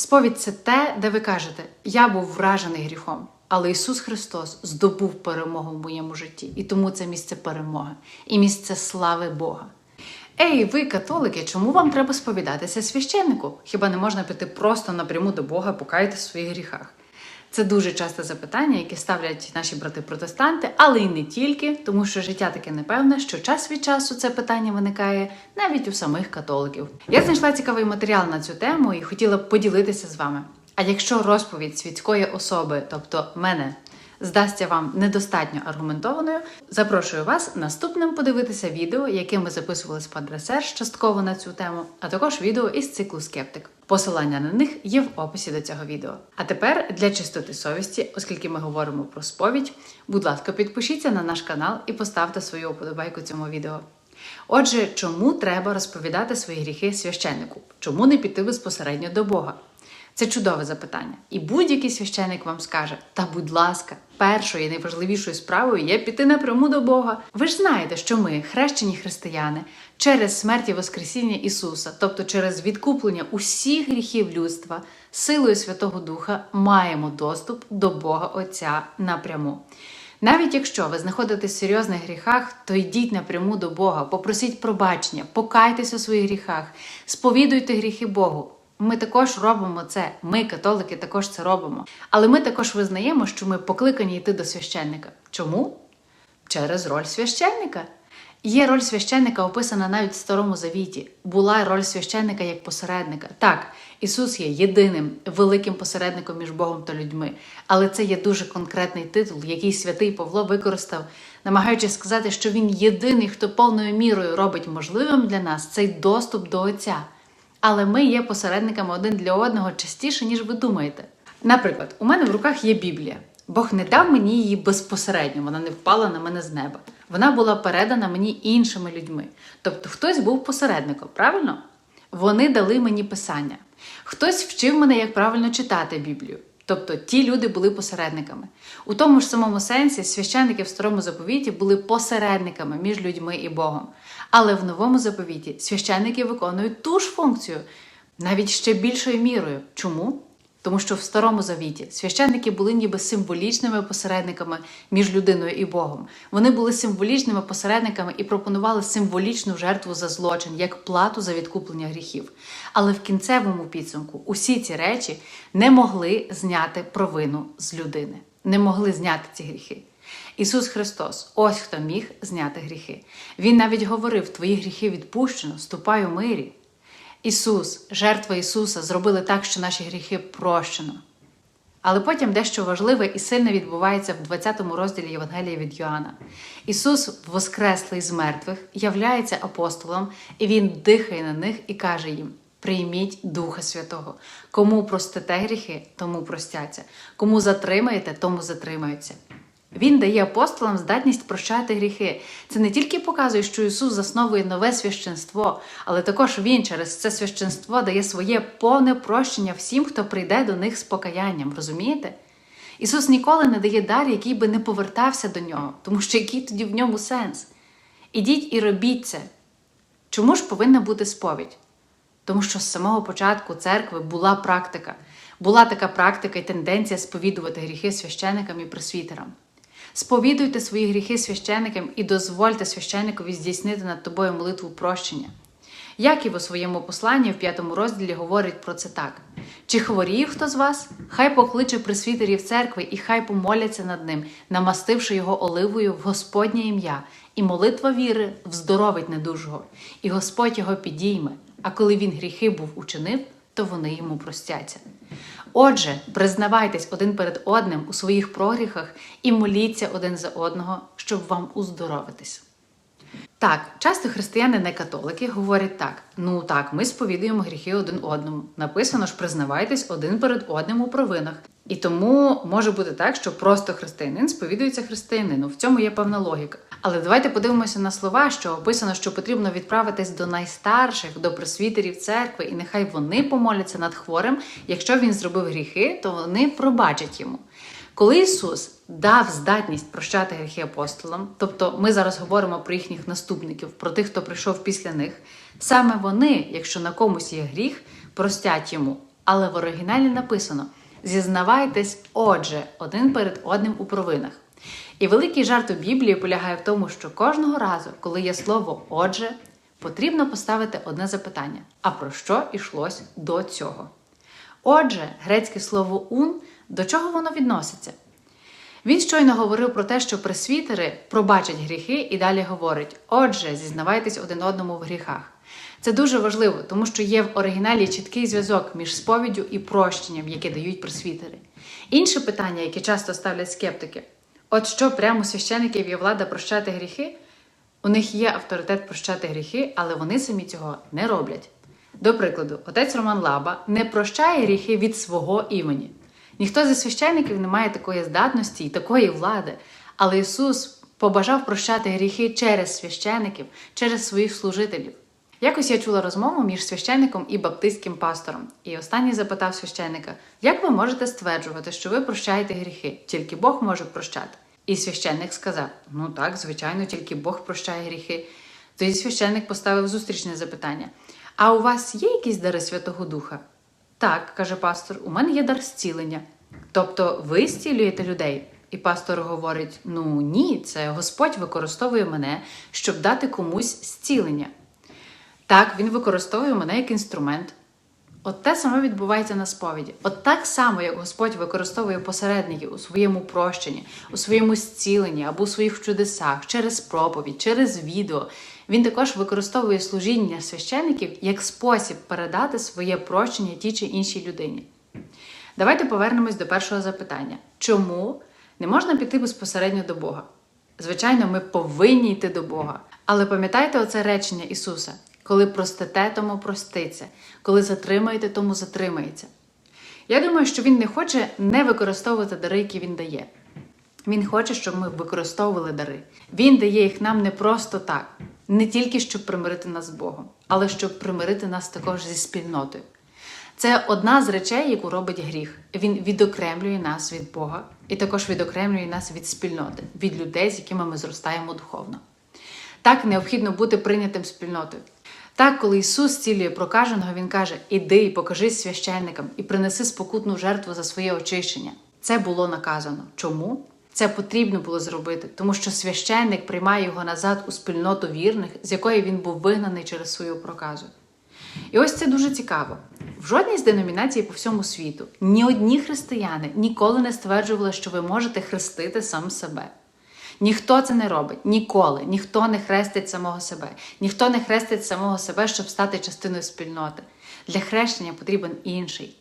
Сповідь це те, де ви кажете: Я був вражений гріхом, але Ісус Христос здобув перемогу в моєму житті, і тому це місце перемоги і місце слави Бога. Ей, ви, католики, чому вам треба сповідатися священнику? Хіба не можна піти просто напряму до Бога, покаяти в своїх гріхах? Це дуже часте запитання, яке ставлять наші брати-протестанти, але й не тільки, тому що життя таке непевне, що час від часу це питання виникає навіть у самих католиків. Я знайшла цікавий матеріал на цю тему і хотіла б поділитися з вами. А якщо розповідь світської особи, тобто мене, здасться вам недостатньо аргументованою, запрошую вас наступним подивитися відео, яке ми записували з Падресер частково на цю тему, а також відео із циклу Скептик. Посилання на них є в описі до цього відео. А тепер для чистоти совісті, оскільки ми говоримо про сповідь, будь ласка, підпишіться на наш канал і поставте свою вподобайку цьому відео. Отже, чому треба розповідати свої гріхи священнику? Чому не піти безпосередньо до Бога? Це чудове запитання. І будь-який священик вам скаже: та будь ласка, першою і найважливішою справою є піти напряму до Бога. Ви ж знаєте, що ми, хрещені християни, через смерть і Воскресіння Ісуса, тобто через відкуплення усіх гріхів людства, силою Святого Духа, маємо доступ до Бога Отця напряму. Навіть якщо ви знаходитесь в серйозних гріхах, то йдіть напряму до Бога, попросіть пробачення, покайтесь у своїх гріхах, сповідуйте гріхи Богу. Ми також робимо це. Ми, католики, також це робимо. Але ми також визнаємо, що ми покликані йти до священника. Чому? Через роль священника. Є роль священника описана навіть в Старому Завіті. Була роль священника як посередника. Так, Ісус є єдиним великим посередником між Богом та людьми, але це є дуже конкретний титул, який святий Павло використав, намагаючись сказати, що він єдиний, хто повною мірою робить можливим для нас цей доступ до Отця. Але ми є посередниками один для одного частіше, ніж ви думаєте. Наприклад, у мене в руках є Біблія. Бог не дав мені її безпосередньо, вона не впала на мене з неба. Вона була передана мені іншими людьми. Тобто хтось був посередником, правильно? Вони дали мені писання. Хтось вчив мене, як правильно читати Біблію. Тобто ті люди були посередниками. У тому ж самому сенсі священники в старому заповіті були посередниками між людьми і Богом. Але в новому заповіті священники виконують ту ж функцію, навіть ще більшою мірою. Чому? Тому що в старому завіті священники були ніби символічними посередниками між людиною і Богом. Вони були символічними посередниками і пропонували символічну жертву за злочин як плату за відкуплення гріхів. Але в кінцевому підсумку усі ці речі не могли зняти провину з людини, не могли зняти ці гріхи. Ісус Христос, ось хто міг зняти гріхи. Він навіть говорив: Твої гріхи відпущено, ступай у мирі. Ісус, жертва Ісуса, зробили так, що наші гріхи прощено. Але потім дещо важливе і сильне відбувається в 20 розділі Євангелія від Йоанна. Ісус, воскреслий з мертвих, являється апостолом, і Він дихає на них і каже їм: Прийміть Духа Святого. Кому простите гріхи, тому простяться, кому затримаєте, тому затримаються. Він дає апостолам здатність прощати гріхи. Це не тільки показує, що Ісус засновує нове священство, але також Він через це священство дає своє повне прощення всім, хто прийде до них з покаянням. Розумієте? Ісус ніколи не дає дар, який би не повертався до нього, тому що який тоді в ньому сенс? Ідіть і робіть це. Чому ж повинна бути сповідь? Тому що з самого початку церкви була практика, була така практика і тенденція сповідувати гріхи священикам і пресвітерам. Сповідуйте свої гріхи священикам і дозвольте священникові здійснити над тобою молитву прощення. Яків у своєму посланні в п'ятому розділі говорить про це так: чи хворіє хто з вас? Хай покличе присвітерів церкви і хай помоляться над ним, намастивши його оливою в Господнє ім'я, і молитва віри вздоровить недужого, і Господь його підійме. А коли він гріхи був учинив, то вони йому простяться. Отже, признавайтесь один перед одним у своїх прогріхах і моліться один за одного, щоб вам уздоровитись. Так, часто християни не католики говорять так: ну так, ми сповідуємо гріхи один одному. Написано ж, признавайтесь один перед одним у провинах. І тому може бути так, що просто християнин сповідується християнину. В цьому є певна логіка. Але давайте подивимося на слова, що описано, що потрібно відправитись до найстарших, до пресвітерів церкви, і нехай вони помоляться над хворим. Якщо він зробив гріхи, то вони пробачать йому. Коли Ісус дав здатність прощати гріхи апостолам, тобто ми зараз говоримо про їхніх наступників, про тих, хто прийшов після них, саме вони, якщо на комусь є гріх, простять йому. але в оригіналі написано: зізнавайтесь, отже, один перед одним у провинах. І великий жарт у Біблії полягає в тому, що кожного разу, коли є слово отже, потрібно поставити одне запитання: а про що йшлось до цього? Отже, грецьке слово ун до чого воно відноситься? Він щойно говорив про те, що пресвітери пробачать гріхи і далі говорить: отже, зізнавайтесь один одному в гріхах. Це дуже важливо, тому що є в оригіналі чіткий зв'язок між сповіддю і прощенням, яке дають пресвітери. Інше питання, яке часто ставлять скептики: от що прямо священиків є влада прощати гріхи? У них є авторитет прощати гріхи, але вони самі цього не роблять. До прикладу, отець Роман Лаба не прощає гріхи від свого імені. Ніхто зі священників не має такої здатності і такої влади, але Ісус побажав прощати гріхи через священиків, через своїх служителів. Якось я чула розмову між священником і баптистським пастором, і останній запитав священника: як ви можете стверджувати, що ви прощаєте гріхи, тільки Бог може прощати? І священник сказав: Ну так, звичайно, тільки Бог прощає гріхи. Тоді священник поставив зустрічне запитання: А у вас є якісь дари Святого Духа? Так, каже пастор, у мене є дар зцілення. Тобто ви зцілюєте людей? І пастор говорить: ну ні, це Господь використовує мене, щоб дати комусь зцілення. Так, він використовує мене як інструмент. От те саме відбувається на сповіді. От так само, як Господь використовує посередників у своєму прощенні, у своєму зціленні або у своїх чудесах, через проповідь, через відео. Він також використовує служіння священиків як спосіб передати своє прощення тій чи іншій людині. Давайте повернемось до першого запитання: чому не можна піти безпосередньо до Бога? Звичайно, ми повинні йти до Бога. Але пам'ятайте оце речення Ісуса: коли простите, тому проститься, коли затримаєте, тому затримається. Я думаю, що Він не хоче не використовувати дари, які Він дає. Він хоче, щоб ми використовували дари. Він дає їх нам не просто так, не тільки щоб примирити нас з Богом, але щоб примирити нас також зі спільнотою. Це одна з речей, яку робить гріх. Він відокремлює нас від Бога і також відокремлює нас від спільноти, від людей, з якими ми зростаємо духовно. Так необхідно бути прийнятим спільнотою. Так, коли Ісус цілює прокаженого, Він каже: Іди і покажись священникам і принеси спокутну жертву за своє очищення. Це було наказано. Чому? Це потрібно було зробити, тому що священник приймає його назад у спільноту вірних, з якої він був вигнаний через свою проказу. І ось це дуже цікаво. В жодній з деномінацій по всьому світу ні одні християни ніколи не стверджували, що ви можете хрестити сам себе. Ніхто це не робить ніколи, ніхто не хрестить самого себе, ніхто не хрестить самого себе, щоб стати частиною спільноти. Для хрещення потрібен інший.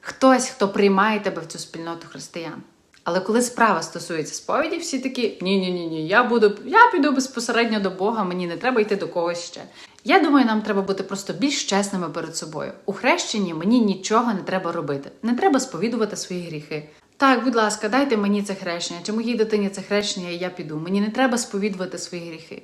Хтось, хто приймає тебе в цю спільноту християн. Але коли справа стосується сповіді, всі такі ні-ні ні, ні, я буду, я піду безпосередньо до Бога, мені не треба йти до когось ще. Я думаю, нам треба бути просто більш чесними перед собою. У хрещенні мені нічого не треба робити, не треба сповідувати свої гріхи. Так, будь ласка, дайте мені це хрещення, чи моїй дитині це хрещення, і я піду. Мені не треба сповідувати свої гріхи.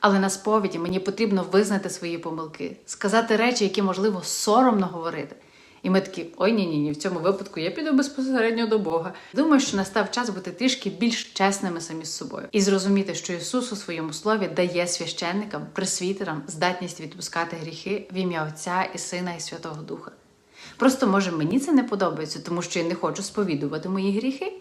Але на сповіді мені потрібно визнати свої помилки, сказати речі, які можливо соромно говорити. І ми такі, ой, ні, ні, ні, в цьому випадку я піду безпосередньо до Бога. Думаю, що настав час бути трішки більш чесними самі з собою і зрозуміти, що Ісус у своєму слові дає священникам, пресвітерам здатність відпускати гріхи в ім'я Отця і Сина і Святого Духа. Просто може мені це не подобається, тому що я не хочу сповідувати мої гріхи.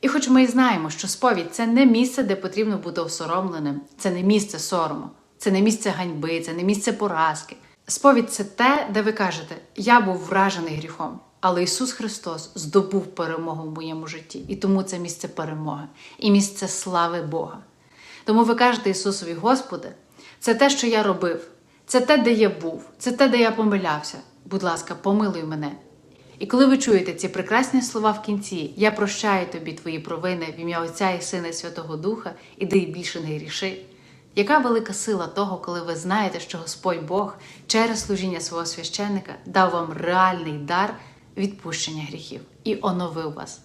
І хоч ми і знаємо, що сповідь це не місце, де потрібно бути осоромленим, це не місце сорому, це не місце ганьби, це не місце поразки. Сповідь це те, де ви кажете, я був вражений гріхом, але Ісус Христос здобув перемогу в моєму житті, і тому це місце перемоги і місце слави Бога. Тому ви кажете Ісусові, Господи, це те, що я робив, це те, де я був, це те, де я помилявся. Будь ласка, помилуй мене. І коли ви чуєте ці прекрасні слова в кінці, я прощаю тобі твої провини в ім'я Отця і Сина і Святого Духа, іди і більше не гріши. Яка велика сила того, коли ви знаєте, що Господь Бог через служіння свого священника дав вам реальний дар відпущення гріхів і оновив вас.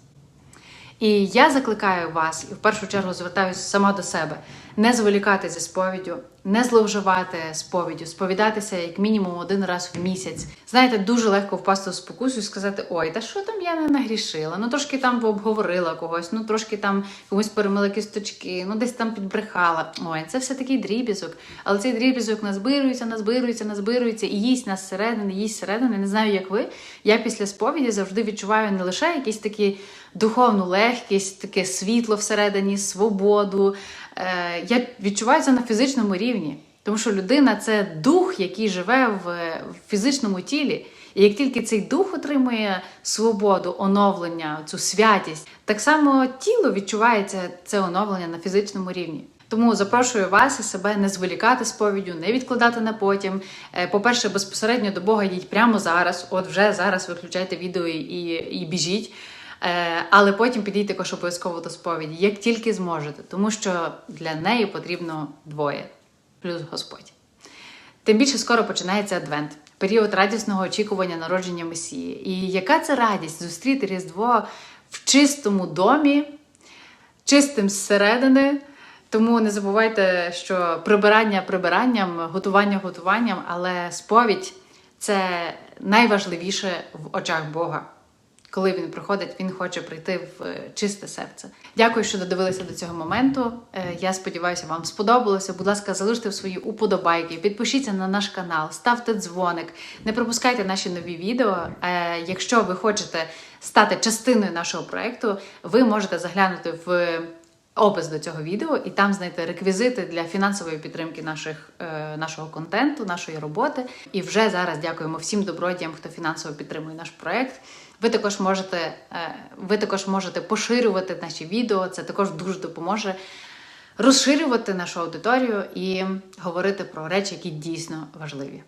І я закликаю вас, і в першу чергу звертаюся сама до себе, не зволікати зі сповіддю, не зловживати сповіддю, сповідатися як мінімум один раз в місяць. Знаєте, дуже легко впасти в спокусу і сказати: ой, та що там я не нагрішила? Ну трошки там обговорила когось, ну трошки там комусь перемила кісточки, ну десь там підбрехала. Ой, це все такий дрібізок. Але цей дрібізок назбирується, назбирується, назбирується і їсть нас зсередини, їсть зсередини. Не знаю, як ви. Я після сповіді завжди відчуваю не лише якісь такі духовну легкість, таке світло всередині, свободу. Е, Я відчуваю це на фізичному рівні. Тому що людина це дух, який живе в, фізичному тілі. І як тільки цей дух отримує свободу, оновлення, цю святість, так само тіло відчувається це оновлення на фізичному рівні. Тому запрошую вас і себе не зволікати сповіддю, не відкладати на потім. Е, По-перше, безпосередньо до Бога йдіть прямо зараз. От вже зараз виключайте відео і, і біжіть. Е, Але потім підійте також обов'язково до сповіді, як тільки зможете, тому що для неї потрібно двоє, плюс Господь. Тим більше скоро починається Адвент, період радісного очікування народження Месії. І яка це радість зустріти Різдво в чистому домі, чистим зсередини. Тому не забувайте, що прибирання прибиранням, готування готуванням, але сповідь це найважливіше в очах Бога. Коли він приходить, він хоче прийти в е, чисте серце. Дякую, що додивилися до цього моменту. Е, Я сподіваюся, вам сподобалося. Будь ласка, залиште свої уподобайки, підпишіться на наш канал, ставте дзвоник, не пропускайте наші нові відео. Е, Якщо ви хочете стати частиною нашого проекту, ви можете заглянути в опис до цього відео і там знайти реквізити для фінансової підтримки наших, е, нашого контенту, нашої роботи. І вже зараз дякуємо всім добродіям, хто фінансово підтримує наш проект. Ви також можете, е, ви також можете поширювати наші відео. Це також дуже допоможе розширювати нашу аудиторію і говорити про речі, які дійсно важливі.